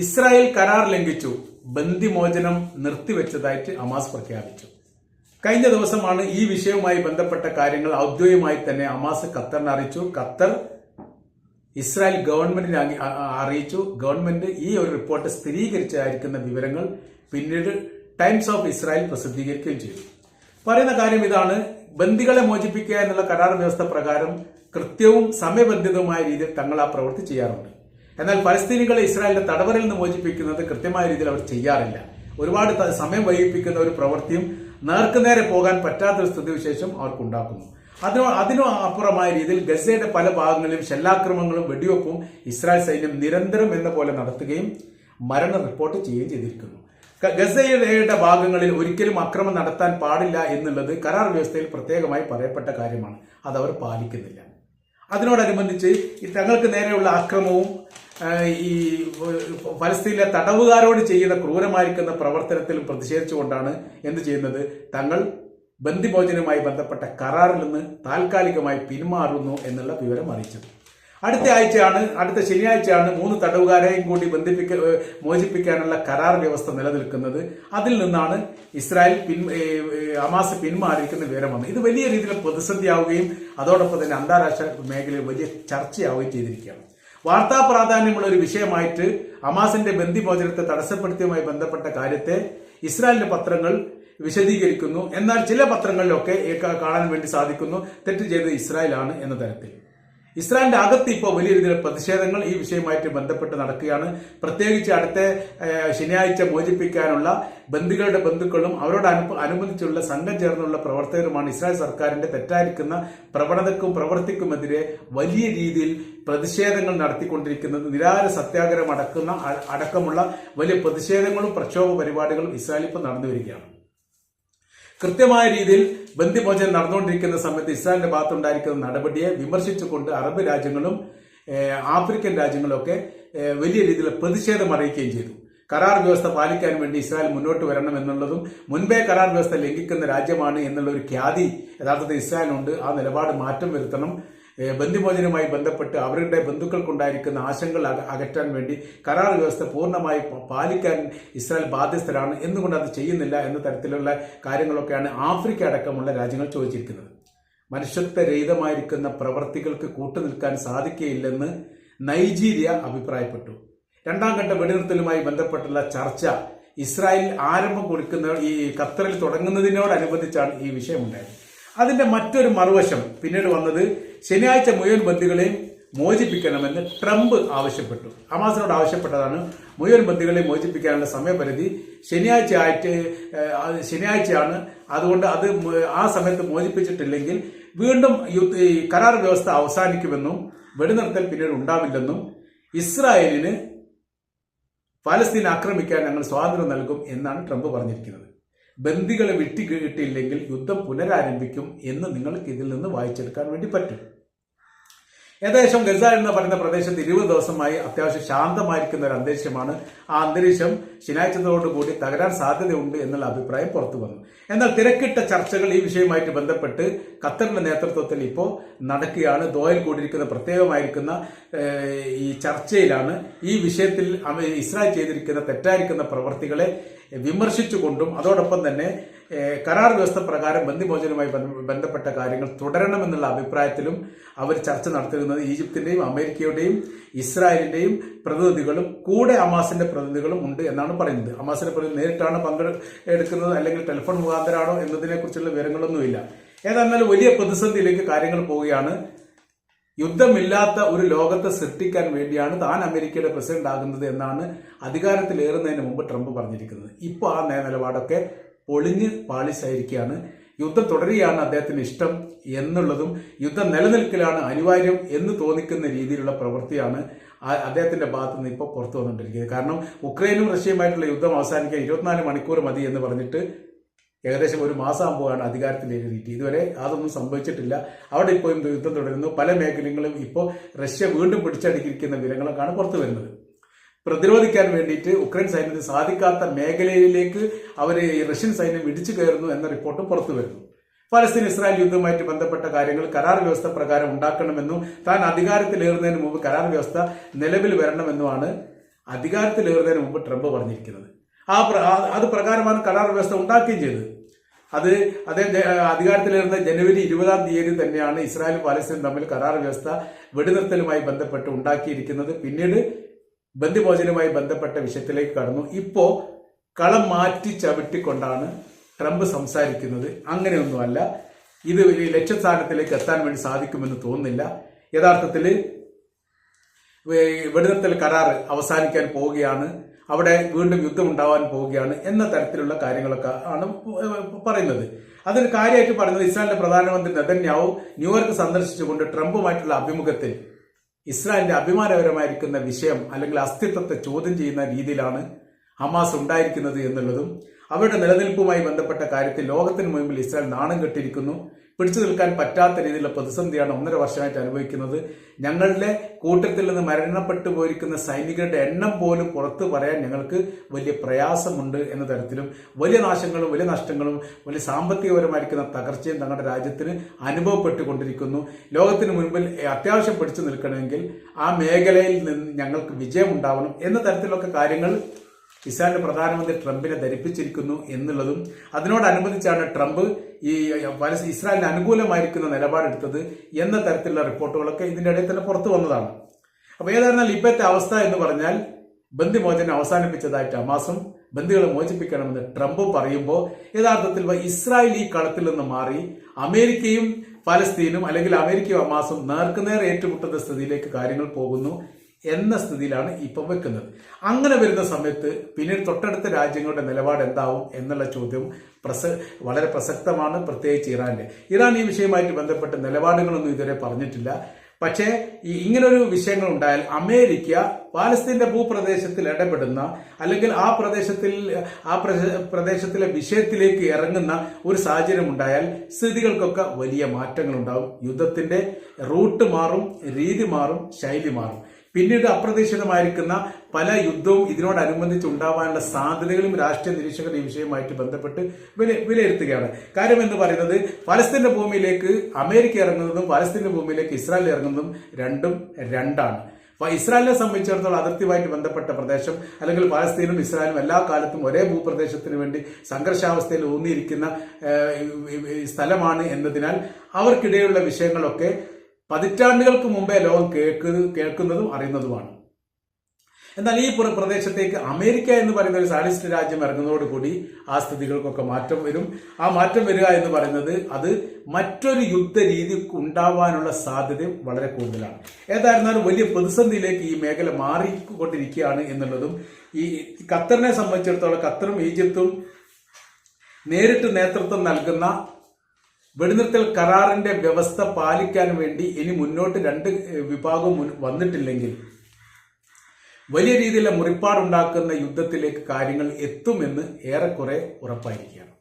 Israel കരാർ ലംഘിച്ചു ബന്ദിമോചനം നിർത്തിവെച്ചതായിട്ട് അമാസ് പ്രഖ്യാപിച്ചു. കഴിഞ്ഞ ദിവസമാണ് ഈ വിഷയവുമായി ബന്ധപ്പെട്ട കാര്യങ്ങൾ ഔദ്യോഗികമായി തന്നെ അമാസ് ഖത്തറിനെ അറിയിച്ചു. ഖത്തർ ഇസ്രായേൽ ഗവൺമെന്റിനെ അറിയിച്ചു. ഗവൺമെന്റ് ഈ ഒരു റിപ്പോർട്ട് സ്ഥിരീകരിച്ചായിരിക്കുന്ന വിവരങ്ങൾ പിന്നീട് ടൈംസ് ഓഫ് ഇസ്രായേൽ പ്രസിദ്ധീകരിക്കുകയും ചെയ്തു. പറയുന്ന കാര്യം ഇതാണ്. ബന്ദികളെ മോചിപ്പിക്കുക എന്നുള്ള കരാർ വ്യവസ്ഥ പ്രകാരം കൃത്യവും സമയബന്ധിതവുമായ രീതിയിൽ തങ്ങൾ ആ പ്രവൃത്തി ചെയ്യാറുണ്ട്. എന്നാൽ പലസ്തീനികളെ ഇസ്രായേലിന്റെ തടവറിൽ നിന്ന് മോചിപ്പിക്കുന്നത് കൃത്യമായ രീതിയിൽ അവർ ചെയ്യാറില്ല. ഒരുപാട് സമയം വൈകിപ്പിക്കുന്ന ഒരു പ്രവൃത്തിയും നേർക്കുനേരെ പോകാൻ പറ്റാത്തൊരു സ്ഥിതിവിശേഷം അവർക്കുണ്ടാക്കുന്നു. അതിനോ അതിനു അപ്പുറമായ രീതിയിൽ ഗസയുടെ പല ഭാഗങ്ങളിലും ഷെല്ലാക്രമങ്ങളും വെടിവെപ്പും ഇസ്രായേൽ സൈന്യം നിരന്തരം എന്ന പോലെ നടത്തുകയും മരണം റിപ്പോർട്ട് ചെയ്യുകയും ചെയ്തിരിക്കുന്നു. ഗസയുടെ ഭാഗങ്ങളിൽ ഒരിക്കലും അക്രമം നടത്താൻ പാടില്ല എന്നുള്ളത് കരാർ വ്യവസ്ഥയിൽ പ്രത്യേകമായി പറയപ്പെട്ട കാര്യമാണ്. അതവർ പാലിക്കുന്നില്ല. അതിനോടനുബന്ധിച്ച് തങ്ങൾക്ക് നേരെയുള്ള അക്രമവും ഈ പരിസ്ഥിതിയിലെ തടവുകാരോട് ചെയ്യുന്ന ക്രൂരമായിരിക്കുന്ന പ്രവർത്തനത്തിലും പ്രതിഷേധിച്ചുകൊണ്ടാണ് എന്ത് ചെയ്യുന്നത്? തങ്ങൾ ബന്ദിമോചനവുമായി ബന്ധപ്പെട്ട കരാറിൽ നിന്ന് താൽക്കാലികമായി പിന്മാറുന്നു എന്നുള്ള വിവരം അറിയിച്ചത്. അടുത്ത ആഴ്ചയാണ് അടുത്ത ശനിയാഴ്ചയാണ് മൂന്ന് തടവുകാരെയും കൂടി ബന്ധിപ്പിക്ക മോചിപ്പിക്കാനുള്ള കരാർ വ്യവസ്ഥ നിലനിൽക്കുന്നത്. അതിൽ നിന്നാണ് ഇസ്രായേൽ പിൻ ഹമാസ് പിന്മാറിയിരിക്കുന്ന വിവരം വന്നത്. ഇത് വലിയ രീതിയിൽ പ്രതിസന്ധിയാവുകയും അതോടൊപ്പം തന്നെ അന്താരാഷ്ട്ര മേഖലയിൽ വലിയ ചർച്ചയാവുകയും ചെയ്തിരിക്കുകയാണ്. വാർത്താ പ്രാധാന്യമുള്ള ഒരു വിഷയമായിട്ട് ഹമാസിന്റെ ബന്ദിമോചനത്തെ തടസ്സപ്പെടുത്തിയുമായി ബന്ധപ്പെട്ട കാര്യത്തെ ഇസ്രായേലിന്റെ പത്രങ്ങൾ വിശദീകരിക്കുന്നു. എന്നാൽ ചില പത്രങ്ങളിലൊക്കെ കാണാൻ വേണ്ടി സാധിക്കുന്നു. തെറ്റ് ചെയ്തത് ഇസ്രായേലാണ് എന്ന തരത്തിൽ. ഇസ്രായേലിന്റെ അകത്ത് ഇപ്പോൾ വലിയ രീതിയിലുള്ള പ്രതിഷേധങ്ങൾ ഈ വിഷയമായിട്ട് ബന്ധപ്പെട്ട് നടക്കുകയാണ്. പ്രത്യേകിച്ച് അടുത്ത ശനിയാഴ്ച മോചിപ്പിക്കാനുള്ള ബന്ധുക്കളുടെ ബന്ധുക്കളും അവരോട് അനു- അനുബന്ധിച്ചുള്ള സംഘം ചേർന്നുള്ള പ്രവർത്തകരുമാണ് ഇസ്രായേൽ സർക്കാരിന്റെ തെറ്റായിരിക്കുന്ന പ്രവണതക്കും പ്രവർത്തിക്കുമെതിരെ വലിയ രീതിയിൽ പ്രതിഷേധങ്ങൾ നടത്തിക്കൊണ്ടിരിക്കുന്നത്. നിരാര സത്യാഗ്രഹം അടക്കുന്ന അടക്കമുള്ള വലിയ പ്രതിഷേധങ്ങളും പ്രക്ഷോഭ പരിപാടികളും ഇസ്രായേൽ ഇപ്പോൾ നടന്നു വരികയാണ് കൃത്യമായ രീതിയിൽ ബന്ദിമോചനം നടന്നുകൊണ്ടിരിക്കുന്ന സമയത്ത് ഇസ്രായേലിന്റെ ഭാഗത്തുണ്ടായിരിക്കുന്ന നടപടിയെ വിമർശിച്ചുകൊണ്ട് അറബ് രാജ്യങ്ങളും ആഫ്രിക്കൻ രാജ്യങ്ങളും ഒക്കെ വലിയ രീതിയിൽ പ്രതിഷേധം അറിയിക്കുകയും ചെയ്തു. കരാർ വ്യവസ്ഥ പാലിക്കാൻ വേണ്ടി ഇസ്രായേൽ മുന്നോട്ട് വരണം എന്നുള്ളതും മുൻപേ കരാർ വ്യവസ്ഥ ലംഘിക്കുന്ന രാജ്യമാണ് എന്നുള്ള ഒരു ഖ്യാതി യഥാർത്ഥത്തിൽ ഇസ്രായേലുണ്ട് ആ നിലപാട് മാറ്റം വരുത്തണം. ഏഹ്, ബന്ദിമോചനവുമായി ബന്ധപ്പെട്ട് അവരുടെ ബന്ധുക്കൾക്കുണ്ടായിരിക്കുന്ന ആശങ്കകൾ അകറ്റാൻ വേണ്ടി കരാർ വ്യവസ്ഥ പൂർണമായി പാലിക്കാൻ ഇസ്രായേൽ ബാധ്യസ്ഥരാണ് എന്തുകൊണ്ട് അത് ചെയ്യുന്നില്ല എന്ന തരത്തിലുള്ള കാര്യങ്ങളൊക്കെയാണ് ആഫ്രിക്ക അടക്കമുള്ള രാജ്യങ്ങൾ ചോദിച്ചിരിക്കുന്നത്. മനുഷ്യത്വരഹിതമായിരിക്കുന്ന പ്രവർത്തികൾക്ക് കൂട്ടുനിൽക്കാൻ സാധിക്കുകയില്ലെന്ന് നൈജീരിയ അഭിപ്രായപ്പെട്ടു. രണ്ടാം ഘട്ട വെടിനിർത്തലുമായി ബന്ധപ്പെട്ടുള്ള ചർച്ച ഇസ്രായേൽ ആരംഭം കുറിക്കുന്ന ഈ ഖത്തറിൽ തുടങ്ങുന്നതിനോടനുബന്ധിച്ചാണ് ഈ വിഷയമുണ്ടായത്. അതിന്റെ മറ്റൊരു മറുവശം പിന്നീട് വന്നത് ശനിയാഴ്ച മുഴുവൻ ബന്ധുക്കളെയും മോചിപ്പിക്കണമെന്ന് ട്രംപ് ആവശ്യപ്പെട്ടു. ഹമാസിനോട് ആവശ്യപ്പെട്ടതാണ് മുഴുവൻ ബന്ധുക്കളെ മോചിപ്പിക്കാനുള്ള സമയപരിധി ശനിയാഴ്ച ആയിട്ട് ശനിയാഴ്ചയാണ്. അതുകൊണ്ട് അത് ആ സമയത്ത് മോചിപ്പിച്ചിട്ടില്ലെങ്കിൽ വീണ്ടും കരാർ വ്യവസ്ഥ അവസാനിക്കുമെന്നും വെടിനിർത്തൽ പിന്നീട് ഉണ്ടാവില്ലെന്നും ഇസ്രായേലിന് പാലസ്തീൻ ആക്രമിക്കാൻ ഞങ്ങൾ സ്വാതന്ത്ര്യം നൽകും എന്നാണ് ട്രംപ് പറഞ്ഞിരിക്കുന്നത്. ബന്ദികളെ വിട്ടി കിട്ടിയില്ലെങ്കിൽ യുദ്ധം പുനരാരംഭിക്കും എന്ന് നിങ്ങൾക്ക് ഇതിൽ നിന്ന് വായിച്ചെടുക്കാൻ വേണ്ടി പറ്റും. ഏകദേശം ഗസ എന്ന് പറയുന്ന പ്രദേശത്ത് ഇരുപത് ദിവസമായി അത്യാവശ്യം ശാന്തമായിരിക്കുന്ന ഒരു അന്തരീക്ഷമാണ് ആ അന്തരീക്ഷം ശനിയാഴ്ചത്തോടുകൂടി തകരാൻ സാധ്യതയുണ്ട് എന്നുള്ള അഭിപ്രായം പുറത്തു വന്നു. എന്നാൽ തിരക്കിട്ട ചർച്ചകൾ ഈ വിഷയവുമായിട്ട് ബന്ധപ്പെട്ട് ഖത്തറിന്റെ നേതൃത്വത്തിൽ ഇപ്പോൾ നടക്കുകയാണ്. ദോയിൽ കൂടിയിരിക്കുന്ന പ്രത്യേകമായിരിക്കുന്ന ഈ ചർച്ചയിലാണ് ഈ വിഷയത്തിൽ ഇസ്രായേൽ ചെയ്തിരിക്കുന്ന തെറ്റായിരിക്കുന്ന പ്രവർത്തികളെ വിമർശിച്ചുകൊണ്ടും അതോടൊപ്പം തന്നെ കരാർ വ്യവസ്ഥ പ്രകാരം ബന്ദിമോചനവുമായി ബന്ധപ്പെട്ട കാര്യങ്ങൾ തുടരണമെന്നുള്ള അഭിപ്രായത്തിലും അവർ ചർച്ച നടത്തിയിരുന്നത് ഈജിപ്തിന്റെയും അമേരിക്കയുടെയും ഇസ്രായേലിന്റെയും പ്രതിനിധികളും കൂടെ അമാസിന്റെ പ്രതിനിധികളും ഉണ്ട് എന്നാണ് പറയുന്നത്. അമാസിന്റെ പ്രതിനിധി നേരിട്ടാണ് പങ്കെടുക്കുന്നത് അല്ലെങ്കിൽ ടെലിഫോൺ മുഖാന്തരമാണോ എന്നതിനെക്കുറിച്ചുള്ള വിവരങ്ങളൊന്നുമില്ല. ഏതായിരുന്നാലും വലിയ പ്രതിസന്ധിയിലേക്ക് കാര്യങ്ങൾ പോവുകയാണ്. യുദ്ധമില്ലാത്ത ഒരു ലോകത്തെ സൃഷ്ടിക്കാൻ വേണ്ടിയാണ് താൻ അമേരിക്കയുടെ പ്രസിഡന്റ് ആകുന്നത് എന്നാണ് അധികാരത്തിലേറുന്നതിന് മുമ്പ് ട്രംപ് പറഞ്ഞിരിക്കുന്നത്. ഇപ്പോൾ ആ നിലപാടൊക്കെ പൊളിഞ്ഞ് പാളിച്ചായിരിക്കുകയാണ്. യുദ്ധം തുടരുകയാണ് അദ്ദേഹത്തിന് ഇഷ്ടം എന്നുള്ളതും യുദ്ധം നിലനിൽക്കലാണ് അനിവാര്യം എന്ന് തോന്നിക്കുന്ന രീതിയിലുള്ള പ്രവൃത്തിയാണ് അദ്ദേഹത്തിന്റെ ഭാഗത്ത് നിന്ന് ഇപ്പോൾ പുറത്തു വന്നുകൊണ്ടിരിക്കുന്നത്. കാരണം ഉക്രൈനും റഷ്യയുമായിട്ടുള്ള യുദ്ധം അവസാനിക്കാൻ ഇരുപത്തിനാല് മണിക്കൂർ മതി എന്ന് പറഞ്ഞിട്ട് ഏകദേശം ഒരു മാസമാകുമ്പോഴാണ് അധികാരത്തിലേറിയിട്ട് ഇതുവരെ അതൊന്നും സംഭവിച്ചിട്ടില്ല. അവിടെ ഇപ്പോഴും യുദ്ധം തുടരുന്നു. പല മേഖലകളും ഇപ്പോൾ റഷ്യ വീണ്ടും പിടിച്ചടുക്കിയിരിക്കുന്ന വിവരങ്ങളൊക്കെയാണ് പുറത്തു വരുന്നത്. പ്രതിരോധിക്കാൻ വേണ്ടിയിട്ട് ഉക്രൈൻ സൈന്യത്തിന് സാധിക്കാത്ത മേഖലയിലേക്ക് അവർ ഈ റഷ്യൻ സൈന്യം ഇടിച്ചു കയറുന്നു എന്ന റിപ്പോർട്ടും പുറത്തു വരുന്നു. ഫലസ്തീൻ ഇസ്രായേൽ യുദ്ധവുമായിട്ട് ബന്ധപ്പെട്ട കാര്യങ്ങൾ കരാർ വ്യവസ്ഥ പ്രകാരം ഉണ്ടാക്കണമെന്നും താൻ അധികാരത്തിലേറുന്നതിന് മുമ്പ് കരാർ വ്യവസ്ഥ നിലവിൽ വരണമെന്നുമാണ് അധികാരത്തിലേറുന്നതിന് മുമ്പ് ട്രംപ് പറഞ്ഞിരിക്കുന്നത്. ആ- അത് പ്രകാരമാണ് കരാർ വ്യവസ്ഥ ഉണ്ടാക്കുകയും ചെയ്തത്. അത് അദ്ദേഹം അധികാരത്തിലിരുന്ന ജനുവരി ഇരുപതാം തീയതി തന്നെയാണ് ഇസ്രായേലും പാലസ്തീനും തമ്മിൽ കരാർ വ്യവസ്ഥ വെടിനിർത്തലുമായി ബന്ധപ്പെട്ട് ഉണ്ടാക്കിയിരിക്കുന്നത്. പിന്നീട് ബന്ധുഭോജനവുമായി ബന്ധപ്പെട്ട വിഷയത്തിലേക്ക് കടന്നു. ഇപ്പോ കളം മാറ്റി ചവിട്ടിക്കൊണ്ടാണ് ട്രംപ് സംസാരിക്കുന്നത്. അങ്ങനെയൊന്നുമല്ല. ഇത് ലക്ഷ്യസ്ഥാനത്തിലേക്ക് എത്താൻ വേണ്ടി സാധിക്കുമെന്ന് തോന്നുന്നില്ല. യഥാർത്ഥത്തിൽ വെടിനിർത്തൽ കരാർ അവസാനിക്കാൻ പോവുകയാണ്. അവിടെ വീണ്ടും യുദ്ധം ഉണ്ടാവാൻ പോവുകയാണ് എന്ന തരത്തിലുള്ള കാര്യങ്ങളൊക്കെ ആണ് പറയുന്നത്. അതിന് കാര്യമായിട്ട് പറയുന്നത് ഇസ്രായേലിന്റെ പ്രധാനമന്ത്രി നെതന്യാവു ന്യൂയോർക്ക് സന്ദർശിച്ചുകൊണ്ട് ട്രംപുമായിട്ടുള്ള അഭിമുഖത്തിൽ ഇസ്രായേലിന്റെ അഭിമാനകരമായിരിക്കുന്ന വിഷയം അല്ലെങ്കിൽ അസ്തിത്വത്തെ ചോദ്യം ചെയ്യുന്ന രീതിയിലാണ് ഹമാസ് ഉണ്ടായിരിക്കുന്നത് എന്നുള്ളതും അവരുടെ നിലനിൽപ്പുമായി ബന്ധപ്പെട്ട കാര്യത്തിൽ ലോകത്തിന് മുമ്പിൽ ഇസ്രായേൽ നാണം കെട്ടിയിരിക്കുന്നു. പിടിച്ചു നിൽക്കാൻ പറ്റാത്ത രീതിയിലുള്ള പ്രതിസന്ധിയാണ് ഒന്നര വർഷമായിട്ട് അനുഭവിക്കുന്നത്. ഞങ്ങളുടെ കൂട്ടത്തിൽ നിന്ന് മരണപ്പെട്ടു പോയിരിക്കുന്ന സൈനികരുടെ എണ്ണം പോലും പുറത്തു പറയാൻ ഞങ്ങൾക്ക് വലിയ പ്രയാസമുണ്ട് എന്ന തരത്തിലും വലിയ നാശങ്ങളും വലിയ നഷ്ടങ്ങളും വലിയ സാമ്പത്തികപരമായിരിക്കുന്ന തകർച്ചയും തങ്ങളുടെ രാജ്യത്തിന് അനുഭവപ്പെട്ടുകൊണ്ടിരിക്കുന്നു. ലോകത്തിന് മുൻപിൽ അത്യാവശ്യം പിടിച്ചു നിൽക്കണമെങ്കിൽ ആ മേഖലയിൽ നിന്ന് ഞങ്ങൾക്ക് വിജയമുണ്ടാവണം എന്ന തരത്തിലൊക്കെ കാര്യങ്ങൾ ഇസ്രായേലിന്റെ പ്രധാനമന്ത്രി ട്രംപിനെ ധരിപ്പിച്ചിരിക്കുന്നു എന്നുള്ളതും അതിനോടനുബന്ധിച്ചാണ് ട്രംപ് ഈ ഇസ്രായേലിന് അനുകൂലമായിരിക്കുന്ന നിലപാടെടുത്തത് എന്ന തരത്തിലുള്ള റിപ്പോർട്ടുകളൊക്കെ ഇതിന്റെ ഇടയിൽ തന്നെ പുറത്തു വന്നതാണ്. അപ്പൊ ഏതായിരുന്നാൽ ഇപ്പോഴത്തെ അവസ്ഥ എന്ന് പറഞ്ഞാൽ ബന്ദിമോചനം അവസാനിപ്പിച്ചതായിട്ട് ഹമാസും ബന്ദികളെ മോചിപ്പിക്കണമെന്ന് ട്രംപ് പറയുമ്പോൾ യഥാർത്ഥത്തിൽ ഇസ്രായേൽ ഈ കളത്തിൽ നിന്ന് മാറി അമേരിക്കയും ഫലസ്തീനും അല്ലെങ്കിൽ അമേരിക്കയും ഹമാസും നേർക്കുനേർ ഏറ്റുമുട്ടുന്ന സ്ഥിതിയിലേക്ക് കാര്യങ്ങൾ പോകുന്നു എന്ന സ്ഥിതിയിലാണ് ഇപ്പം വെക്കുന്നത്. അങ്ങനെ വരുന്ന സമയത്ത് പിന്നീട് തൊട്ടടുത്ത രാജ്യങ്ങളുടെ നിലപാട് എന്താവും എന്നുള്ള ചോദ്യം പ്രസ വളരെ പ്രസക്തമാണ് പ്രത്യേകിച്ച് ഇറാന്റെ ഇറാൻ ഈ വിഷയവുമായിട്ട് ബന്ധപ്പെട്ട നിലപാടുകളൊന്നും ഇതുവരെ പറഞ്ഞിട്ടില്ല. പക്ഷേ ഈ ഇങ്ങനൊരു വിഷയങ്ങൾ ഉണ്ടായാൽ അമേരിക്ക പാലസ്തീന്റെ ഭൂപ്രദേശത്തിൽ ഇടപെടുന്ന അല്ലെങ്കിൽ ആ പ്രദേശത്തിൽ ആ പ്രദേശത്തിലെ വിഷയത്തിലേക്ക് ഇറങ്ങുന്ന ഒരു സാഹചര്യം ഉണ്ടായാൽ സ്ഥിതികൾക്കൊക്കെ വലിയ മാറ്റങ്ങൾ ഉണ്ടാവും യുദ്ധത്തിന്റെ റൂട്ട് മാറും രീതി മാറും ശൈലി മാറും. പിന്നീട് അപ്രതീക്ഷിതമായിരിക്കുന്ന പല യുദ്ധവും ഇതിനോടനുബന്ധിച്ച് ഉണ്ടാവാനുള്ള സാധ്യതകളും രാഷ്ട്രീയ നിരീക്ഷകർ വിഷയവുമായിട്ട് ബന്ധപ്പെട്ട് വില വിലയിരുത്തുകയാണ്. കാര്യം എന്ന് പറയുന്നത് പലസ്തീന്റെ ഭൂമിയിലേക്ക് അമേരിക്ക ഇറങ്ങുന്നതും പലസ്തീന്റെ ഭൂമിയിലേക്ക് ഇസ്രായേൽ ഇറങ്ങുന്നതും രണ്ടും രണ്ടാണ്. അപ്പൊ ഇസ്രായേലിനെ സംബന്ധിച്ചിടത്തോളം അതിർത്തിയുമായിട്ട് ബന്ധപ്പെട്ട പ്രദേശം അല്ലെങ്കിൽ പാലസ്തീനും ഇസ്രായേലും എല്ലാ കാലത്തും ഒരേ ഭൂപ്രദേശത്തിന് വേണ്ടി സംഘർഷാവസ്ഥയിൽ ഊന്നിയിരിക്കുന്ന സ്ഥലമാണ് എന്നതിനാൽ അവർക്കിടയിലുള്ള വിഷയങ്ങളൊക്കെ പതിറ്റാണ്ടുകൾക്ക് മുമ്പേ ലോകം കേൾക്ക് കേൾക്കുന്നതും അറിയുന്നതുമാണ്. എന്നാൽ ഈ പ്രദേശത്തേക്ക് അമേരിക്ക എന്ന് പറയുന്ന ഒരു സാനിസ്റ്റ് രാജ്യം ഇറങ്ങുന്നതോടുകൂടി ആ സ്ഥിതികൾക്കൊക്കെ മാറ്റം വരും. ആ മാറ്റം വരിക എന്ന് പറയുന്നത് അത് മറ്റൊരു യുദ്ധ രീതി ഉണ്ടാവാനുള്ള സാധ്യതയും വളരെ കൂടുതലാണ്. ഏതായിരുന്നാലും വലിയ പ്രതിസന്ധിയിലേക്ക് ഈ മേഖല മാറിക്കൊണ്ടിരിക്കുകയാണ് എന്നുള്ളതും ഈ ഖത്തറിനെ സംബന്ധിച്ചിടത്തോളം ഖത്തറും ഈജിപ്തും നേരിട്ട് നേതൃത്വം നൽകുന്ന വെടിനിർത്തൽ കരാറിന്റെ വ്യവസ്ഥ പാലിക്കാൻ വേണ്ടി ഇനി മുന്നോട്ട് രണ്ട് വിഭാഗവും വന്നിട്ടില്ലെങ്കിൽ വലിയ രീതിയിലുള്ള മുറിപ്പാടുണ്ടാക്കുന്ന യുദ്ധത്തിലേക്ക് കാര്യങ്ങൾ എത്തുമെന്ന് ഏറെക്കുറെ ഉറപ്പായിരിക്കുകയാണ്.